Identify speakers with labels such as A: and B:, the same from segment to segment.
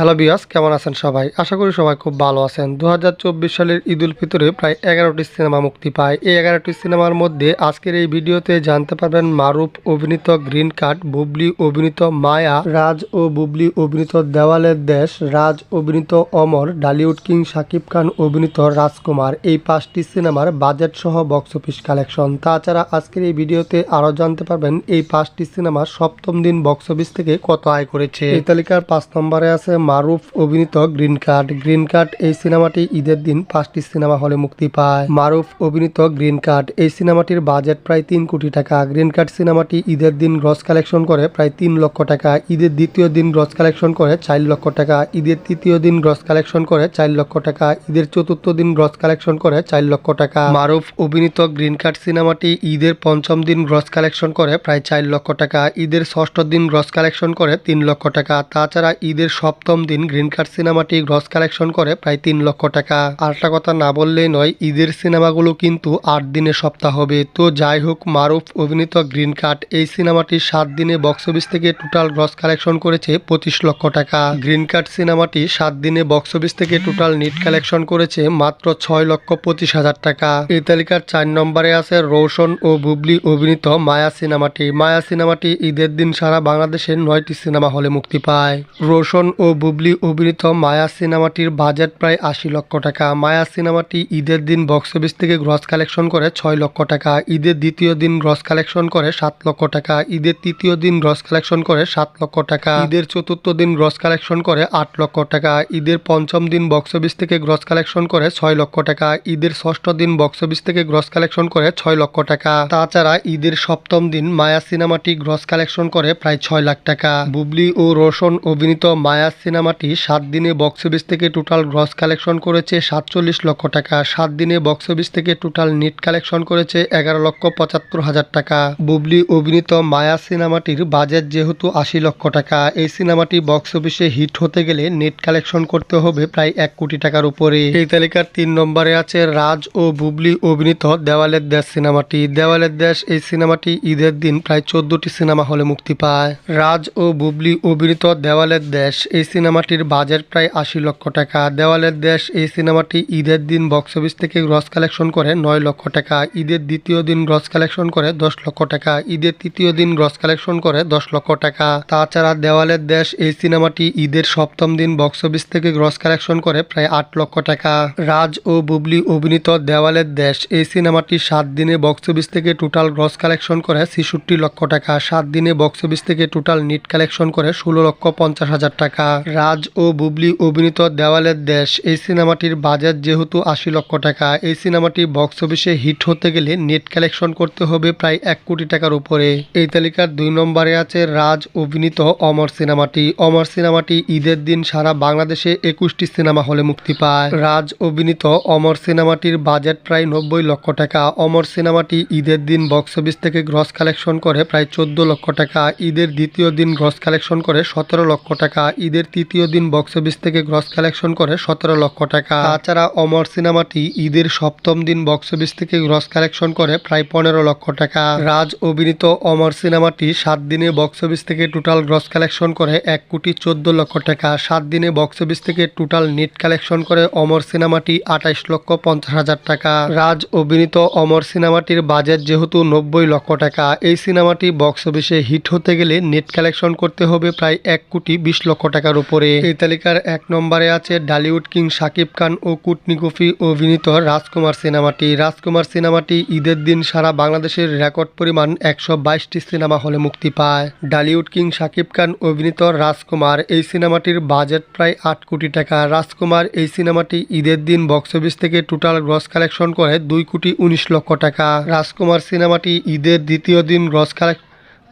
A: Hello বিয়াস কেমন আছেন সবাই? আশা করি সবাই খুব ভালো আছেন। দু হাজার চব্বিশ সালের ঈদ উল ফিতরে প্রায় এগারোটি সিনেমা মুক্তি পায়। এই এগারোটি সিনেমার মধ্যে আজকের এই ভিডিওতে জানতে পারবেন মারুফ অভিনীত গ্রিন কার্ড, বুবলি অভিনীত মায়া, রাজ ও বুবলি অভিনীত দেওয়ালের দেশ, রাজ অভিনীত অমর, ডালিউড কিং শাকিব খান অভিনীত রাজকুমার। এই পাঁচটি সিনেমার বাজেট সহ বক্স অফিস কালেকশন। তাছাড়া আজকের এই ভিডিওতে আরও জানতে পারবেন এই পাঁচটি সিনেমা সপ্তম দিন বক্স অফিস থেকে কত আয় করেছে। এই তালিকার পাঁচ নম্বরে আছে মারুফ অভিনীত গ্রিন কার্ড। গ্রিন কার্ড এই সিনেমাটি ঈদের দিন পাঁচটি সিনেমা হলে মুক্তি পায়। মারুফ অভিনীত গ্রিন কার্ড এই সিনেমাটির বাজেট প্রায় তিন কোটি টাকা। গ্রিন কার্ড সিনেমাটি ঈদের দিন গ্রস কালেকশন করে প্রায় তিন লক্ষ টাকা। ঈদের দ্বিতীয় দিন গ্রস কালেকশন করে চার লক্ষ টাকা। ঈদের তৃতীয় দিন গ্রস কালেকশন করে চার লক্ষ টাকা। ঈদের চতুর্থ দিন গ্রস কালেকশন করে চার লক্ষ টাকা। মারুফ অভিনীত গ্রিন কার্ড সিনেমাটি ঈদের পঞ্চম দিন গ্রস কালেকশন করে প্রায় চার লক্ষ টাকা। ঈদের ষষ্ঠ দিন গ্রস কালেকশন করে তিন লক্ষ টাকা। তাছাড়া ঈদের সপ্তম দিন গ্রিন কার্ড সিনেমাটি গ্রস কালেকশন করে প্রায় তিন লক্ষ টাকা। আরেকটা কথা না বললেই নয়, ঈদের সিনেমাগুলো কিন্তু আট দিনে সপ্তাহ হবে। তো যাই হোক, মারুফ অভিনীত গ্রিন কার্ড এই সিনেমাটি সাত দিনে বক্স অফিস থেকে টোটাল গ্রস কালেকশন করেছে পঁচিশ লক্ষ টাকা। গ্রিন কার্ড সিনেমাটি সাত দিনে বক্স অফিস থেকে টোটাল নিট কালেকশন করেছে মাত্র ছয় লক্ষ পঁচিশ হাজার টাকা। এই তালিকার চার নম্বরে আছে রোশন ও বুবলি অভিনীত মায়া সিনেমাটি। মায়া সিনেমাটি ঈদের দিন সারা বাংলাদেশের নয়টি সিনেমা হলে মুক্তি পায়। রোশন ও বুবলি অভিনীত মায়া সিনেমাটির বাজেট প্রায় আশি লক্ষ টাকা। মায়া সিনেমাটি ঈদের দিন বক্স অফিস থেকে গ্রস কালেকশন করে ছয় লক্ষ টাকা। ঈদের দ্বিতীয় দিন গ্রস কালেকশন করে সাত লক্ষ টাকা। ঈদের তৃতীয় দিন গ্রস কালেকশন করে সাত লক্ষ টাকা। ঈদের চতুর্থ দিন গ্রস কালেকশন করে আট লক্ষ টাকা। ঈদের পঞ্চম দিন বক্স অফিস থেকে গ্রস কালেকশন করে ছয় লক্ষ টাকা। ঈদের ষষ্ঠ দিন বক্স অফিস থেকে গ্রস কালেকশন করে ছয় লক্ষ টাকা। তাছাড়া ঈদের সপ্তম দিন মায়া সিনেমাটি গ্রস কালেকশন করে প্রায় ছয় লাখ টাকা। বুবলি ও রোশন অভিনীত মায়া সিনেমাটি সাত দিনে বক্স অফিস থেকে টোটাল গ্রস কালেকশন করেছে সাতচল্লিশ লক্ষ টাকা। সাত দিনে বক্স অফিস থেকে টোটাল নিট কালেকশন করেছে এগারো লক্ষ পঁচাত্তর হাজার টাকা। বুবলি অভিনীত মায়া সিনেমাটির বাজেট যেহেতু আশি লক্ষ টাকা, এই সিনেমাটি বক্স অফিসে হিট হতে গেলে নেট কালেকশন করতে হবে প্রায় এক কোটি টাকার উপরে। এই তালিকার তিন নম্বরে আছে রাজ ও বুবলি অভিনীত দেওয়ালের দেশ সিনেমাটি। দেওয়ালের দেশ, এই সিনেমাটি ঈদের দিন প্রায় চোদ্দটি সিনেমা হলে মুক্তি পায়। রাজ ও বুবলি অভিনীত দেওয়ালের দেশ, এই সিনেমাটির বাজেট প্রায় আশি লক্ষ টাকা। দেওয়ালের দেশ, এই সিনেমাটি ঈদের দিন বক্স অফিস থেকে গ্রস কালেকশন করে নয় লক্ষ টাকা। ঈদের দ্বিতীয় দিন গ্রস কালেকশন করে দশ লক্ষ টাকা। ঈদের তৃতীয় দিন গ্রস কালেকশন করে দশ লক্ষ টাকা। তাছাড়া দেওয়ালের দেশ, এই সিনেমাটি ঈদের সপ্তম দিন বক্স অফিস থেকে গ্রস কালেকশন করে প্রায় আট লক্ষ টাকা। রাজ ও বুবলি অভিনীত দেওয়ালের দেশ, এই সিনেমাটি সাত দিনে বক্স অফিস থেকে টোটাল গ্রস কালেকশন করে ছেষট্টি লক্ষ টাকা। সাত দিনে বক্স অফিস থেকে টোটাল নিট কালেকশন করে ষোলো লক্ষ পঞ্চাশ হাজার টাকা। রাজ ও বুবলি অভিনীত দেওয়ালের দেশ। এই সিনেমাটির বাজেট যেহেতু আশি লক্ষ টাকা, এই সিনেমাটি বক্স অফিসে হিট হতে গেলে নেট কালেকশন করতে হবে প্রায় এক কোটি টাকার উপরে। এই তালিকার দুই নম্বরে আছে রাজ অভিনীত অমর সিনেমাটি। অমর সিনেমাটি ঈদের দিন সারা বাংলাদেশে একুশটি সিনেমা হলে মুক্তি পায়। রাজ অভিনীত অমর সিনেমাটির বাজেট প্রায় নব্বই লক্ষ টাকা। অমর সিনেমাটি ঈদের দিন বক্স অফিস থেকে গ্রস কালেকশন করে প্রায় চোদ্দ লক্ষ টাকা। ঈদের দ্বিতীয় দিন গ্রস কালেকশন করে সতেরো লক্ষ টাকা। ঈদের তৃতীয় দিন বক্স অফিস থেকে গ্রস কালেকশন করে সতেরো লক্ষ টাকা। তাছাড়া অমর সিনেমাটি ঈদের সপ্তম দিন বক্স অফিস থেকে গ্রস কালেকশন করে প্রায় পনেরো লক্ষ টাকা। রাজ অভিনীত অমর সিনেমাটি সাত দিনে বক্স অফিস থেকে টোটাল গ্রস কালেকশন করে এক কোটি চোদ্দ লক্ষ টাকা। সাত দিনে বক্স অফিস থেকে টোটাল নেট কালেকশন করে অমর সিনেমাটি আঠাইশ লক্ষ পঞ্চাশ হাজার টাকা। রাজ অভিনীত অমর সিনেমাটির বাজেট যেহেতু নব্বই লক্ষ টাকা। এই সিনেমাটি বক্স অফিসে হিট হতে গেলে নেট কালেকশন করতে হবে প্রায় এক কোটি বিশ লক্ষ টাকার উপরে। এই তালিকার এক নম্বরে আছে ডালিউড কিং শাকিব খান ও কুটনি কফি অভিনীত রাজকুমার সিনেমাটি। রাজকুমার সিনেমাটি ঈদের দিন সারা বাংলাদেশের রেকর্ড পরিমাণ একশো বাইশটি সিনেমা হলে মুক্তি পায়। ডালিউড কিং শাকিব খান অভিনীত রাজকুমার, এই সিনেমাটির বাজেট প্রায় আট কোটি টাকা। রাজকুমার এই সিনেমাটি ঈদের দিন বক্স অফিস থেকে টোটাল গ্রস কালেকশন করে দুই কোটি উনিশ লক্ষ টাকা। রাজকুমার সিনেমাটি ঈদের দ্বিতীয় দিন গ্রস কালেক্ট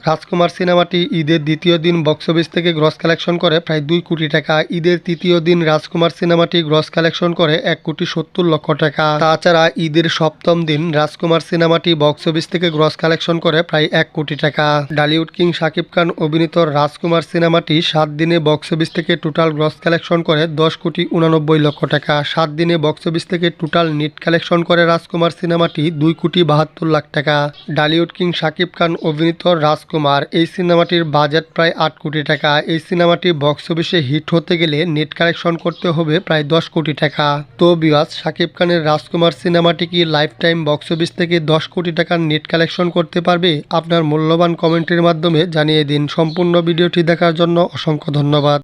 A: রাজকুমার সিনেমাটি ঈদের দ্বিতীয় দিন বক্স অফিস থেকে গ্রস কালেকশন করে প্রায় দুই কোটি টাকা। ঈদের তৃতীয় দিন রাজকুমার সিনেমাটি গ্রস কালেকশন করে এক কোটি সত্তর লক্ষ টাকা। তাছাড়া ঈদের সপ্তম দিন রাজকুমার সিনেমাটি বক্স অফিস থেকে গ্রস কালেকশন করে প্রায় এক কোটি টাকা। ডালিউড কিং শাকিব খান অভিনীত রাজকুমার সিনেমাটি সাত দিনে বক্স অফিস থেকে টোটাল গ্রস কালেকশন করে দশ কোটি উনানব্বই লক্ষ টাকা। সাত দিনে বক্স অফিস থেকে টোটাল নিট কালেকশন করে রাজকুমার সিনেমাটি দুই কোটি বাহাত্তর লাখ টাকা। ডালিউড কিং শাকিব খান অভিনীত রাজকুমার রাজকুমার এই সিনেমাটির বাজেট প্রায় আট কোটি টাকা। এই সিনেমাটি বক্স অফিসে হিট হতে গেলে নেট কালেকশন করতে হবে প্রায় দশ কোটি টাকা। তো বিওয়াজ শাকিব খানের রাজকুমার সিনেমাটি কি লাইফ টাইম বক্স অফিস থেকে দশ কোটি টাকার নেট কালেকশন করতে পারবে? আপনার মূল্যবান কমেন্টের মাধ্যমে জানিয়ে দিন। সম্পূর্ণ ভিডিওটি দেখার জন্য অসংখ্য ধন্যবাদ।